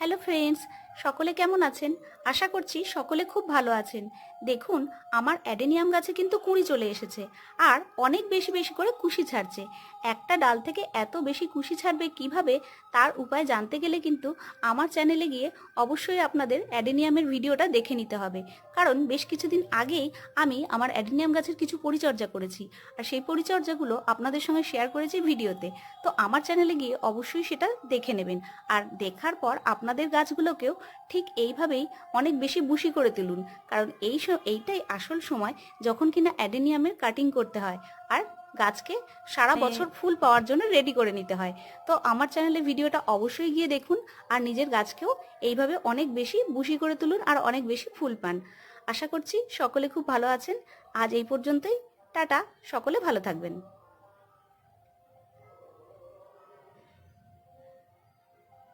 Hello friends সকলে কেমন আছেন? আশা করছি সকলে খুব ভালো আছেন। দেখুন, আমার অ্যাডেনিয়াম গাছে কিন্তু কুঁড়ি চলে এসেছে, আর অনেক বেশি বেশি করে কুশি ছাড়ছে। একটা ডাল থেকে এত বেশি কুশি ছাড়বে কীভাবে, তার উপায় জানতে গেলে কিন্তু আমার চ্যানেলে গিয়ে অবশ্যই আপনাদের অ্যাডেনিয়ামের ভিডিওটা দেখে নিতে হবে। কারণ বেশ কিছুদিন আগেই আমি আমার অ্যাডেনিয়াম গাছের কিছু পরিচর্যা করেছি, আর সেই পরিচর্যাগুলো আপনাদের সঙ্গে শেয়ার করেছি ভিডিওতে। তো আমার চ্যানেলে গিয়ে অবশ্যই সেটা দেখে নেবেন। আর দেখার পর আপনাদের গাছগুলোকেও ঠিক এইভাবেই অনেক বেশি বুশি করে তুলুন। কারণ এই এইটাই আসল সময় যখন কিনা অ্যাডেনিয়ামের কাটিং করতে হয় আর গাছকে সারা হ্যাঁ। বছর ফুল পাওয়ার জন্য রেডি করে নিতে হয়। তো আমার চ্যানেলে ভিডিওটা অবশ্যই গিয়ে দেখুন আর নিজের গাছকেও এইভাবে অনেক বেশি বুশি করে তুলুন আর অনেক বেশি ফুল পান। আশা করছি সকলে খুব ভালো আছেন। আজ এই পর্যন্তই। টাটা। সকলে ভালো থাকবেন।